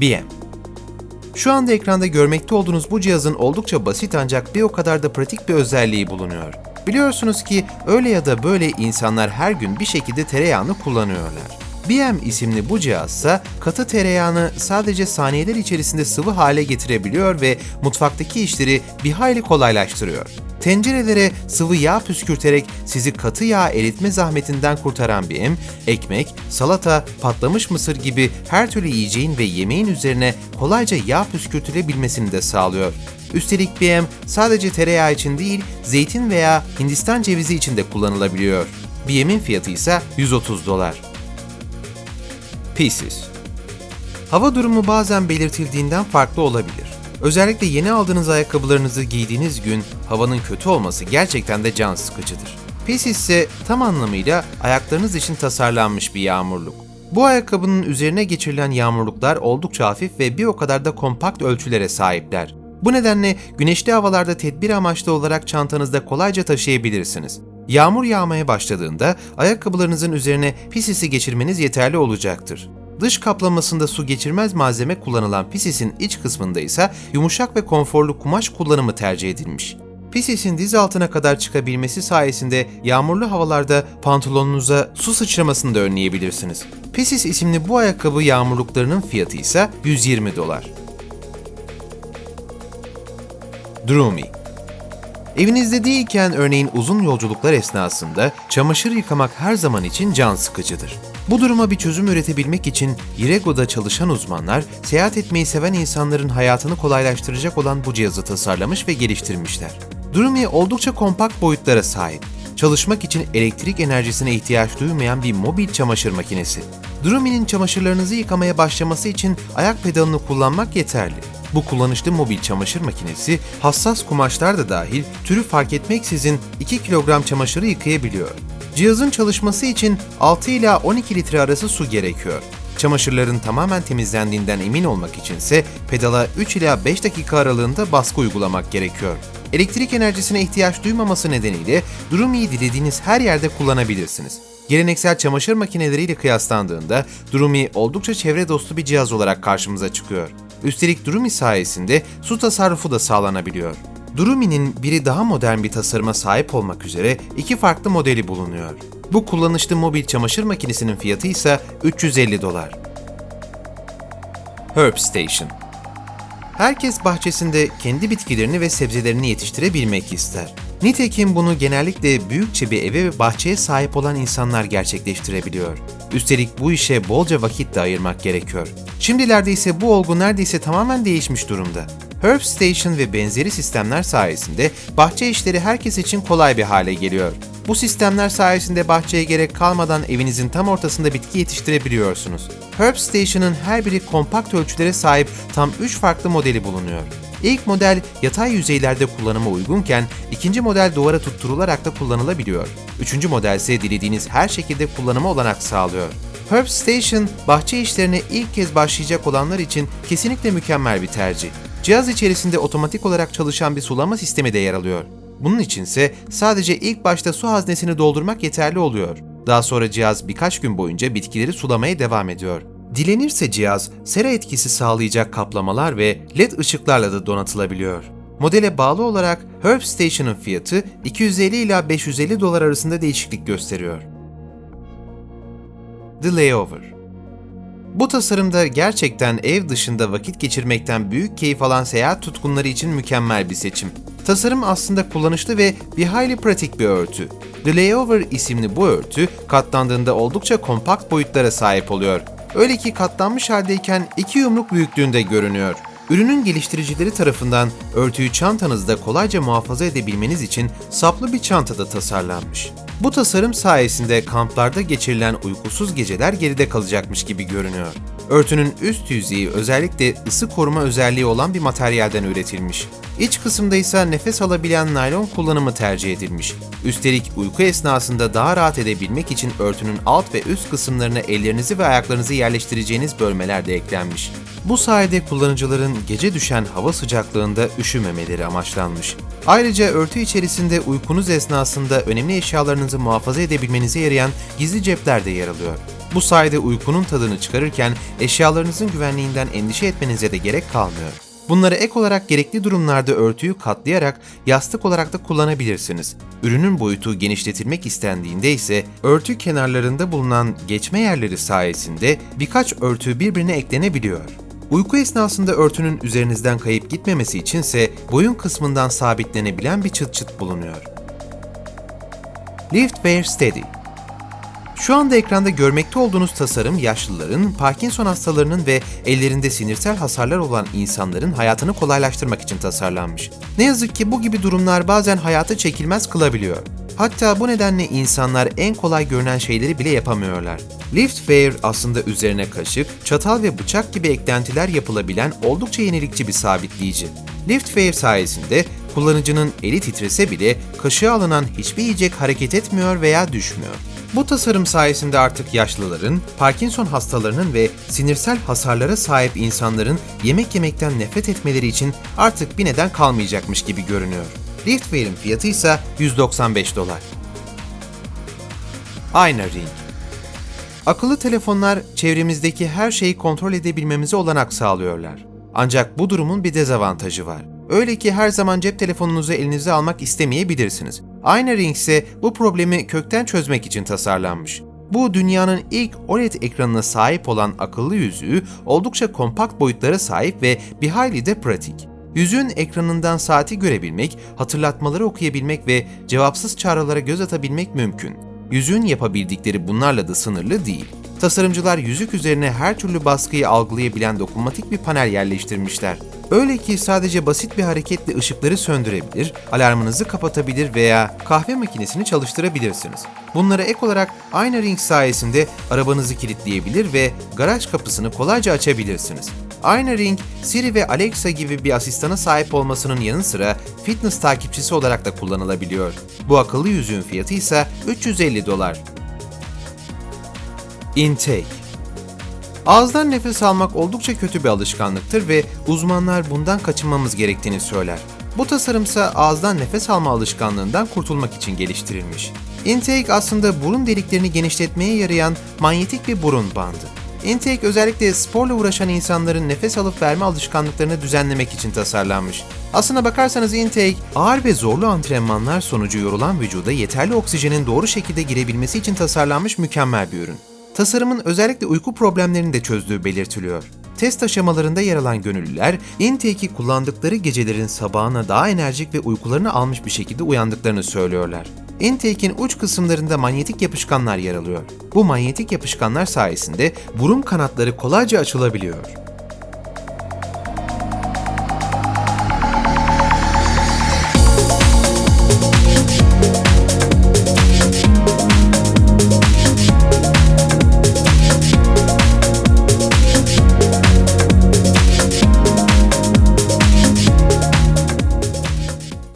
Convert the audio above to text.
BM Şu anda ekranda görmekte olduğunuz bu cihazın oldukça basit ancak bir o kadar da pratik bir özelliği bulunuyor. Biliyorsunuz ki öyle ya da böyle insanlar her gün bir şekilde tereyağını kullanıyorlar. BM isimli bu cihazsa katı tereyağını sadece saniyeler içerisinde sıvı hale getirebiliyor ve mutfaktaki işleri bir hayli kolaylaştırıyor. Tencerelere sıvı yağ püskürterek sizi katı yağ eritme zahmetinden kurtaran BM, ekmek, salata, patlamış mısır gibi her türlü yiyeceğin ve yemeğin üzerine kolayca yağ püskürtülebilmesini de sağlıyor. Üstelik BM sadece tereyağı için değil, zeytin veya Hindistan cevizi için de kullanılabiliyor. BM'in fiyatı ise 130 dolar. Pieces Hava durumu bazen belirtildiğinden farklı olabilir. Özellikle yeni aldığınız ayakkabılarınızı giydiğiniz gün havanın kötü olması gerçekten de can sıkıcıdır. Pieces ise tam anlamıyla ayaklarınız için tasarlanmış bir yağmurluk. Bu ayakkabının üzerine geçirilen yağmurluklar oldukça hafif ve bir o kadar da kompakt ölçülere sahipler. Bu nedenle güneşli havalarda tedbir amaçlı olarak çantanızda kolayca taşıyabilirsiniz. Yağmur yağmaya başladığında ayakkabılarınızın üzerine pisisi geçirmeniz yeterli olacaktır. Dış kaplamasında su geçirmez malzeme kullanılan pisisin iç kısmında ise yumuşak ve konforlu kumaş kullanımı tercih edilmiş. Pisisin diz altına kadar çıkabilmesi sayesinde yağmurlu havalarda pantolonunuza su sıçramasını da önleyebilirsiniz. Pisis isimli bu ayakkabı yağmurluklarının fiyatı ise 120 dolar. Droomy Evinizde değilken örneğin uzun yolculuklar esnasında çamaşır yıkamak her zaman için can sıkıcıdır. Bu duruma bir çözüm üretebilmek için Irego'da çalışan uzmanlar, seyahat etmeyi seven insanların hayatını kolaylaştıracak olan bu cihazı tasarlamış ve geliştirmişler. Droomy oldukça kompakt boyutlara sahip. Çalışmak için elektrik enerjisine ihtiyaç duymayan bir mobil çamaşır makinesi. Droomy'nin çamaşırlarınızı yıkamaya başlaması için ayak pedalını kullanmak yeterli. Bu kullanışlı mobil çamaşır makinesi hassas kumaşlar da dahil türü fark etmeksizin 2 kilogram çamaşırı yıkayabiliyor. Cihazın çalışması için 6 ila 12 litre arası su gerekiyor. Çamaşırların tamamen temizlendiğinden emin olmak içinse pedala 3 ila 5 dakika aralığında baskı uygulamak gerekiyor. Elektrik enerjisine ihtiyaç duymaması nedeniyle Droomi'yi dilediğiniz her yerde kullanabilirsiniz. Geleneksel çamaşır makineleriyle kıyaslandığında Droomi oldukça çevre dostu bir cihaz olarak karşımıza çıkıyor. Üstelik Droomi sayesinde su tasarrufu da sağlanabiliyor. Droomi'nin biri daha modern bir tasarıma sahip olmak üzere iki farklı modeli bulunuyor. Bu kullanışlı mobil çamaşır makinesinin fiyatı ise 350 dolar. Herb Station Herkes bahçesinde kendi bitkilerini ve sebzelerini yetiştirebilmek ister. Nitekim bunu genellikle büyükçe bir eve ve bahçeye sahip olan insanlar gerçekleştirebiliyor. Üstelik bu işe bolca vakit de ayırmak gerekiyor. Şimdilerde ise bu olgu neredeyse tamamen değişmiş durumda. Herb Station ve benzeri sistemler sayesinde bahçe işleri herkes için kolay bir hale geliyor. Bu sistemler sayesinde bahçeye gerek kalmadan evinizin tam ortasında bitki yetiştirebiliyorsunuz. Herb Station'ın her biri kompakt ölçülere sahip tam 3 farklı modeli bulunuyor. İlk model yatay yüzeylerde kullanıma uygunken ikinci model duvara tutturularak da kullanılabiliyor. Üçüncü model ise dilediğiniz her şekilde kullanıma olanak sağlıyor. Herb Station, bahçe işlerine ilk kez başlayacak olanlar için kesinlikle mükemmel bir tercih. Cihaz içerisinde otomatik olarak çalışan bir sulama sistemi de yer alıyor. Bunun içinse sadece ilk başta su haznesini doldurmak yeterli oluyor. Daha sonra cihaz birkaç gün boyunca bitkileri sulamaya devam ediyor. Dilenirse cihaz, sera etkisi sağlayacak kaplamalar ve led ışıklarla da donatılabiliyor. Modele bağlı olarak Herb Station'ın fiyatı 250 ila 550 dolar arasında değişiklik gösteriyor. The Layover Bu tasarımda gerçekten ev dışında vakit geçirmekten büyük keyif alan seyahat tutkunları için mükemmel bir seçim. Tasarım aslında kullanışlı ve bir hayli pratik bir örtü. The Layover isimli bu örtü katlandığında oldukça kompakt boyutlara sahip oluyor. Öyle ki katlanmış haldeyken iki yumruk büyüklüğünde görünüyor. Ürünün geliştiricileri tarafından örtüyü çantanızda kolayca muhafaza edebilmeniz için saplı bir çantada tasarlanmış. Bu tasarım sayesinde kamplarda geçirilen uykusuz geceler geride kalacakmış gibi görünüyor. Örtünün üst yüzeyi özellikle ısı koruma özelliği olan bir materyalden üretilmiş. İç kısımda ise nefes alabilen naylon kullanımı tercih edilmiş. Üstelik uyku esnasında daha rahat edebilmek için örtünün alt ve üst kısımlarına ellerinizi ve ayaklarınızı yerleştireceğiniz bölmeler de eklenmiş. Bu sayede kullanıcıların gece düşen hava sıcaklığında üşümemeleri amaçlanmış. Ayrıca örtü içerisinde uykunuz esnasında önemli eşyalarınızı muhafaza edebilmenize yarayan gizli cepler de yer alıyor. Bu sayede uykunun tadını çıkarırken eşyalarınızın güvenliğinden endişe etmenize de gerek kalmıyor. Bunları ek olarak gerekli durumlarda örtüyü katlayarak yastık olarak da kullanabilirsiniz. Ürünün boyutu genişletilmek istendiğinde ise örtü kenarlarında bulunan geçme yerleri sayesinde birkaç örtü birbirine eklenebiliyor. Uyku esnasında örtünün üzerinizden kayıp gitmemesi içinse boyun kısmından sabitlenebilen bir çıt çıt bulunuyor. Lift Wear Steady şu anda ekranda görmekte olduğunuz tasarım yaşlıların, Parkinson hastalarının ve ellerinde sinirsel hasarlar olan insanların hayatını kolaylaştırmak için tasarlanmış. Ne yazık ki bu gibi durumlar bazen hayatı çekilmez kılabiliyor. Hatta bu nedenle insanlar en kolay görünen şeyleri bile yapamıyorlar. Lift Fair aslında üzerine kaşık, çatal ve bıçak gibi eklentiler yapılabilen oldukça yenilikçi bir sabitleyici. Lift Fair sayesinde kullanıcının eli titrese bile kaşığa alınan hiçbir yiyecek hareket etmiyor veya düşmüyor. Bu tasarım sayesinde artık yaşlıların, Parkinson hastalarının ve sinirsel hasarlara sahip insanların yemek yemekten nefret etmeleri için artık bir neden kalmayacakmış gibi görünüyor. Liftware'in fiyatı ise 195 dolar. Ayna Ring Akıllı telefonlar çevremizdeki her şeyi kontrol edebilmemize olanak sağlıyorlar. Ancak bu durumun bir dezavantajı var. Öyle ki her zaman cep telefonunuzu elinize almak istemeyebilirsiniz. Ayna Ring ise bu problemi kökten çözmek için tasarlanmış. Bu dünyanın ilk OLED ekranına sahip olan akıllı yüzüğü oldukça kompakt boyutlara sahip ve bir hayli de pratik. Yüzüğün ekranından saati görebilmek, hatırlatmaları okuyabilmek ve cevapsız çağrılara göz atabilmek mümkün. Yüzüğün yapabildikleri bunlarla da sınırlı değil. Tasarımcılar yüzük üzerine her türlü baskıyı algılayabilen dokunmatik bir panel yerleştirmişler. Öyle ki sadece basit bir hareketle ışıkları söndürebilir, alarmınızı kapatabilir veya kahve makinesini çalıştırabilirsiniz. Bunlara ek olarak Ayna Ring sayesinde arabanızı kilitleyebilir ve garaj kapısını kolayca açabilirsiniz. Ayna Ring, Siri ve Alexa gibi bir asistana sahip olmasının yanı sıra fitness takipçisi olarak da kullanılabiliyor. Bu akıllı yüzüğün fiyatı ise 350 dolar. Intake Ağızdan nefes almak oldukça kötü bir alışkanlıktır ve uzmanlar bundan kaçınmamız gerektiğini söyler. Bu tasarımsa ağızdan nefes alma alışkanlığından kurtulmak için geliştirilmiş. Intake aslında burun deliklerini genişletmeye yarayan manyetik bir burun bandı. Intake özellikle sporla uğraşan insanların nefes alıp verme alışkanlıklarını düzenlemek için tasarlanmış. Aslına bakarsanız Intake, ağır ve zorlu antrenmanlar sonucu yorulan vücuda yeterli oksijenin doğru şekilde girebilmesi için tasarlanmış mükemmel bir ürün. Tasarımın özellikle uyku problemlerini de çözdüğü belirtiliyor. Test aşamalarında yer alan gönüllüler, Intake'i kullandıkları gecelerin sabahına daha enerjik ve uykularını almış bir şekilde uyandıklarını söylüyorlar. Intake'in uç kısımlarında manyetik yapışkanlar yer alıyor. Bu manyetik yapışkanlar sayesinde burun kanatları kolayca açılabiliyor.